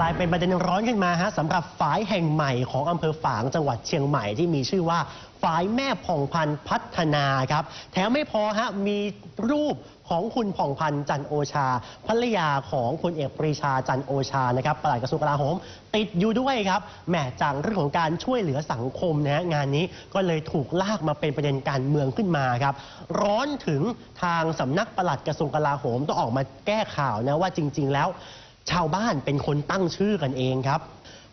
ลายเป็นประเด็นร้อนขึ้นมาฮะสำหรับฝายแห่งใหม่ของอำเภอฝางจังหวัดเชียงใหม่ที่มีชื่อว่าฝายแม่ผ่องพันธ์พัฒนาครับ แถมไม่พอฮะมีรูปของคุณผ่องพันธ์จันโอชาภรรยาของพลเอกปรีชาจันโอชานะครับปลัดกระทรวงกลาโหม ติดอยู่ด้วยครับแหมจากเรื่องของการช่วยเหลือสังคมนะฮะงานนี้ก็เลยถูกลากมาเป็นประเด็นการเมืองขึ้นมาครับ ร้อนถึงทางสำนักปลัดกระทรวงกลาโหมต้องออกมาแก้ข่าวนะว่าจริง ๆ แล้ว ชาวบ้านเป็นคนตั้งชื่อกันเองครับ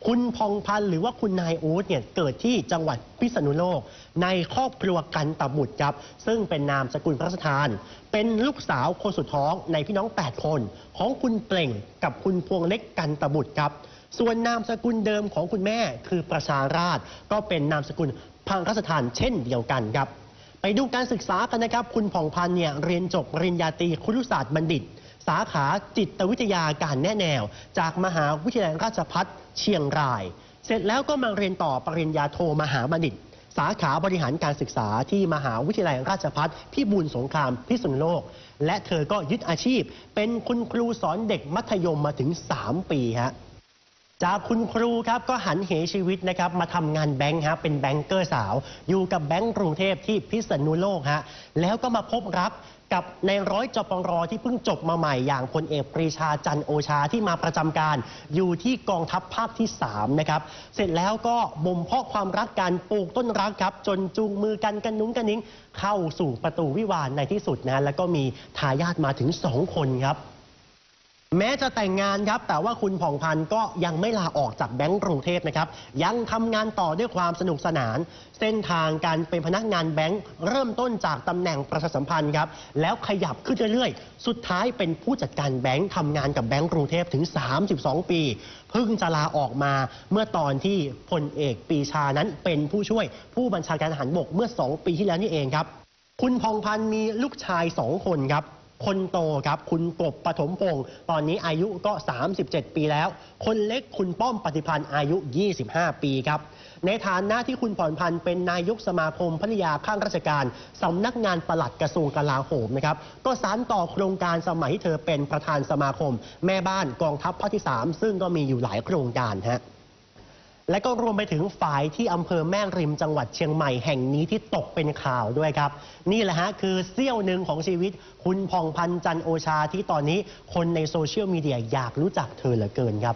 คุณพองพันธ์หรือว่าคุณนายอู๊ดเนี่ยเกิดที่จังหวัดพิษณุโลก ในครอบครัวกันตบุตรครับ ซึ่งเป็นนามสกุลพระราชทาน เป็นลูกสาวคนสุดท้องในพี่น้อง 8 คน ของคุณเปล่งกับคุณพวงเล็กกันตบุตรครับ ส่วนนามสกุลเดิมของคุณแม่คือประชาราช ก็เป็นนามสกุลพังราชทานเช่นเดียวกันครับ ไปดูการศึกษากันนะครับ คุณผ่องพันธ์เนี่ยเรียนจบปริญญาตรีครุศาสตร์บัณฑิต สาขาจิตวิทยาการแนะแนว จากมหาวิทยาลัยราชภัฏเชียงราย เสร็จแล้วก็มาเรียนต่อปริญญาโทมหาบัณฑิต สาขาบริหารการศึกษาที่มหาวิทยาลัยราชภัฏพิบูลสงครามพิษณุโลก และเธอก็ยึดอาชีพ เป็นคุณครูสอนเด็กมัธยมมาถึง 3 ปีฮะจากคุณครูครับก็หันเหชีวิตนะครับมาทำงานแบงค์ฮะเป็นแบงก์เกอร์สาว อยู่กับแบงก์กรุงเทพที่พิษณุโลกฮะแล้วก็มาพบรัก กับในร้อยจปรที่เพิ่งจบมาใหม่อย่างพลเอกปรีชาจันโอชาที่มาประจำการอยู่ที่กองทัพภาคที่3นะครับเสร็จแล้วก็บ่มเพาะความรักกันปลูกต้นรักครับ จนจูงมือกันกันนุ้งกันนิ้ง เข้าสู่ประตูวิวาห์ในที่สุดนะแล้วก็มีทายาทมาถึง 2 คนครับ แม้จะแต่งงานครับ แต่ว่าคุณผ่องพันธ์ก็ยังไม่ลาออกจากแบงก์กรุงเทพนะครับ ยังทำงานต่อด้วยความสนุกสนาน เส้นทางการเป็นพนักงานแบงก์เริ่มต้นจากตำแหน่งประชาสัมพันธ์ครับ แล้วขยับขึ้นเรื่อยๆ สุดท้ายเป็นผู้จัดการแบงก์ทำงานกับแบงก์กรุงเทพถึง 32 ปี เพิ่งจะลาออกมาเมื่อตอนที่พลเอกปีชานั้นเป็นผู้ช่วยผู้บัญชาการทหารบกเมื่อ 2 ปีที่แล้วนี่เองครับ คุณพองพันธ์มีลูกชายสองคนครับ คนโตครับคุณกบปฐมพงศ์ตอนนี้อายุก็ 37 ปีแล้ว คนเล็กคุณป้อมปฏิพันธ์อายุ 25 ปีครับ ในฐานะที่คุณผ่อนพันธ์เป็นนายกสมาคมภรรยาข้างราชการสำนักงานปลัดกระทรวงกลาโหมนะครับ ก็สานต่อโครงการสมัยที่เธอเป็นประธานสมาคม แม่บ้านกองทัพภาคที่ 3 ซึ่งก็มีอยู่หลายโครงการฮะ และก็รวมไปถึงฝ่ายที่อำเภอแม่ริมจังหวัดเชียงใหม่แห่งนี้ที่ตกเป็นข่าวด้วยครับ นี่แหละฮะคือเสี้ยวหนึ่งของชีวิต คุณพองพันธ์จันโอชาที่ตอนนี้คนในโซเชียลมีเดียอยากรู้จักเธอเหลือเกินครับ